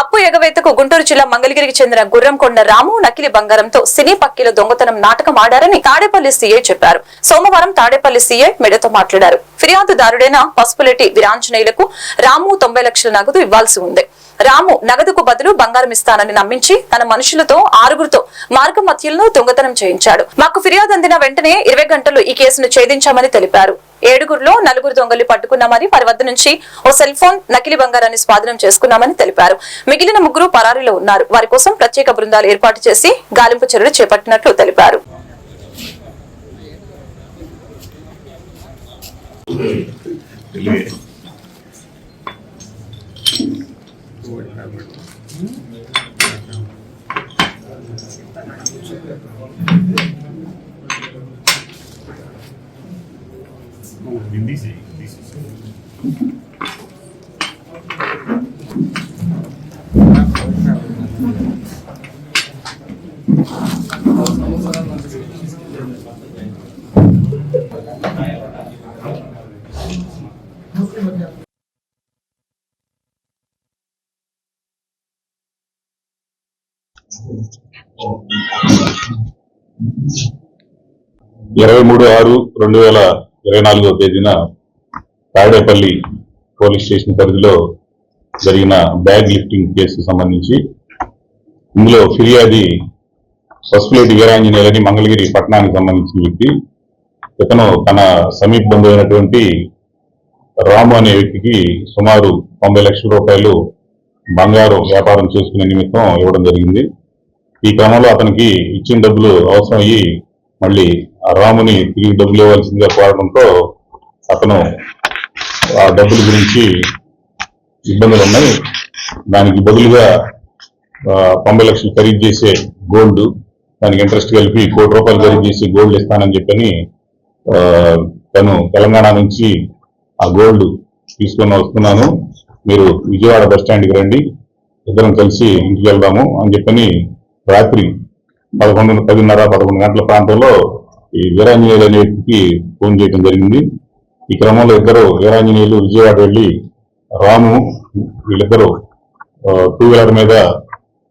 అప్పు ఎగవేతకు గుంటూరు జిల్లా మంగళగిరికి చెందిన గుర్రంకొండ రాము నకిలీ బంగారంతో సినీ పక్కీల దొంగతనం నాటకం ఆడారని తాడేపల్లి సీఐ చెప్పారు. సోమవారం తాడేపల్లి సీఐ మెడతో మాట్లాడారు. ఫిర్యాదుదారుడైన పసుపులెట్టి వీరాంజనేయులకు రాము తొంభై లక్షల నగదు ఇవ్వాల్సి ఉంది. రాము నగదుకు బదులు బంగారం ఇస్తానని నమ్మించి తన మనుషులతో ఆరుగురితో మార్గ మధ్యలను దొంగతనం చేయించాడు. మాకు ఫిర్యాదు అందిన వెంటనే ఇరవై గంటలు ఈ కేసును ఛేదించామని తెలిపారు. ఏడుగురులో నలుగురు దొంగలు పట్టుకున్నామని వారి వద్ద నుంచి ఓ సెల్ ఫోన్ నకిలీ బంగారాన్ని స్వాధీనం చేసుకున్నామని తెలిపారు. మిగిలిన ముగ్గురు పరారీలో ఉన్నారు. వారి కోసం ప్రత్యేక బృందాలు ఏర్పాటు చేసి గాలింపు చర్యలు చేపట్టినట్లు తెలిపారు. Thank you. Indisi, indisi. ఇరవై మూడు ఆరు రెండు వేల ఇరవై నాలుగో తేదీన తాడేపల్లి పోలీస్ స్టేషన్ పరిధిలో జరిగిన బ్యాగ్ లిఫ్టింగ్ కేసుకు సంబంధించి ఇందులో ఫిర్యాది పసుపులేటి వీరాంజనేయులని మంగళగిరి పట్టణానికి సంబంధించిన వ్యక్తి. ఇతను తన సమీప బంధువైనటువంటి అయినటువంటి రాము అనే వ్యక్తికి సుమారు తొంభై లక్షల రూపాయలు బంగారు వ్యాపారం చేసుకునే నిమిత్తం ఇవ్వడం జరిగింది. ఈ క్రమంలో అతనికి ఇచ్చిన డబ్బులు అవసరమయ్యి మళ్ళీ ఆ రాముని తిరిగి డబ్బులు ఇవ్వాల్సిందిగా కోరడంతో అతను ఆ డబ్బుల గురించి ఇబ్బందులు ఉన్నాయి. దానికి బదులుగా తొంభై లక్షలు ఖరీదు చేసే గోల్డ్ దానికి ఇంట్రెస్ట్ కలిపి కోటి రూపాయలు ఖరీదు చేసి గోల్డ్ ఇస్తానని చెప్పని తను తెలంగాణ నుంచి ఆ గోల్డ్ తీసుకొని వస్తున్నాను. మీరు విజయవాడ బస్ స్టాండ్కి రండి. ఇద్దరం కలిసి ఇంటికి వెళ్దాము అని చెప్పని రాత్రి పదకొండు పదిన్నర పదకొండు గంటల ప్రాంతంలో ఈ వీరాంజనేయులు అనే వ్యక్తికి ఫోన్ చేయడం జరిగింది. ఈ క్రమంలో ఇద్దరు వీరాంజనేయులు విజయవాడ వెళ్ళి రాము వీళ్ళిద్దరూ టూ వీలర్ మీద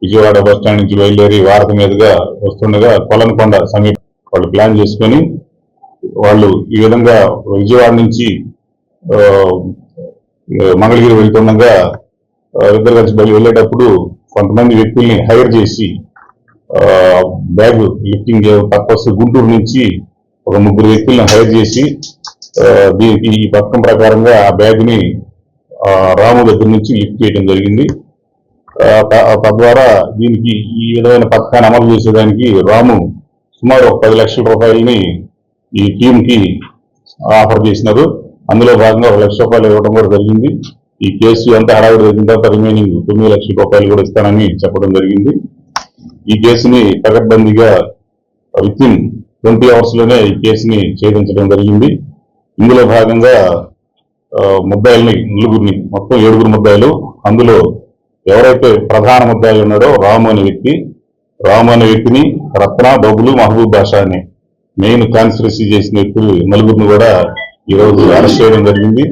విజయవాడ బస్ స్టాండ్ నుంచి బయలుదేరి వారధి మీదుగా వస్తుండగా కొలనకొండ సమీప వాళ్ళు ప్లాన్ చేసుకొని వాళ్ళు ఈ విధంగా విజయవాడ నుంచి మంగళగిరి వెళ్తుండగా ఇద్దరు కలిసి బయలు వెళ్ళేటప్పుడు కొంతమంది వ్యక్తుల్ని హైర్ చేసి బ్యాగ్ లిఫ్టింగ్ పర్పస్ గుంటూరు నుంచి ఒక ముగ్గురు వ్యక్తులను హైర్ చేసి దీనికి ఈ పథకం ప్రకారంగా ఆ బ్యాగ్ని రాము దగ్గర నుంచి లిఫ్ట్ చేయడం జరిగింది. త- తద్వారా దీనికి ఈ విధమైన పథకాన్ని అమలు చేసేదానికి రాము సుమారు ఒక పది లక్షల రూపాయలని ఈ టీంకి ఆఫర్ చేసినారు. అందులో భాగంగా ఒక లక్ష రూపాయలు ఇవ్వడం కూడా జరిగింది. ఈ కేసు ఎంత హడావిడి జరిగిన తర్వాత రిమైనింగ్ తొమ్మిది లక్షల రూపాయలు కూడా ఇస్తానని చెప్పడం జరిగింది. ఈ కేసుని పకడ్బందీగా విత్ ఇన్ ట్వంటీ అవర్స్లోనే ఈ కేసుని ఛేదించడం జరిగింది. ఇందులో భాగంగా ముద్దాయిల్ని నలుగురిని మొత్తం ఏడుగురు ముద్దాయిలు అందులో ఎవరైతే ప్రధాన ముద్దాయి ఉన్నాడో రాము అనే వ్యక్తి రాము అనే వ్యక్తిని రత్న బబులు మహబూబ్ బాషా అని మెయిన్ కాన్స్పిరసీ చేసిన వ్యక్తులు నలుగురిని కూడా ఈరోజు రోజు అరెస్ట్ చేయడం జరిగింది.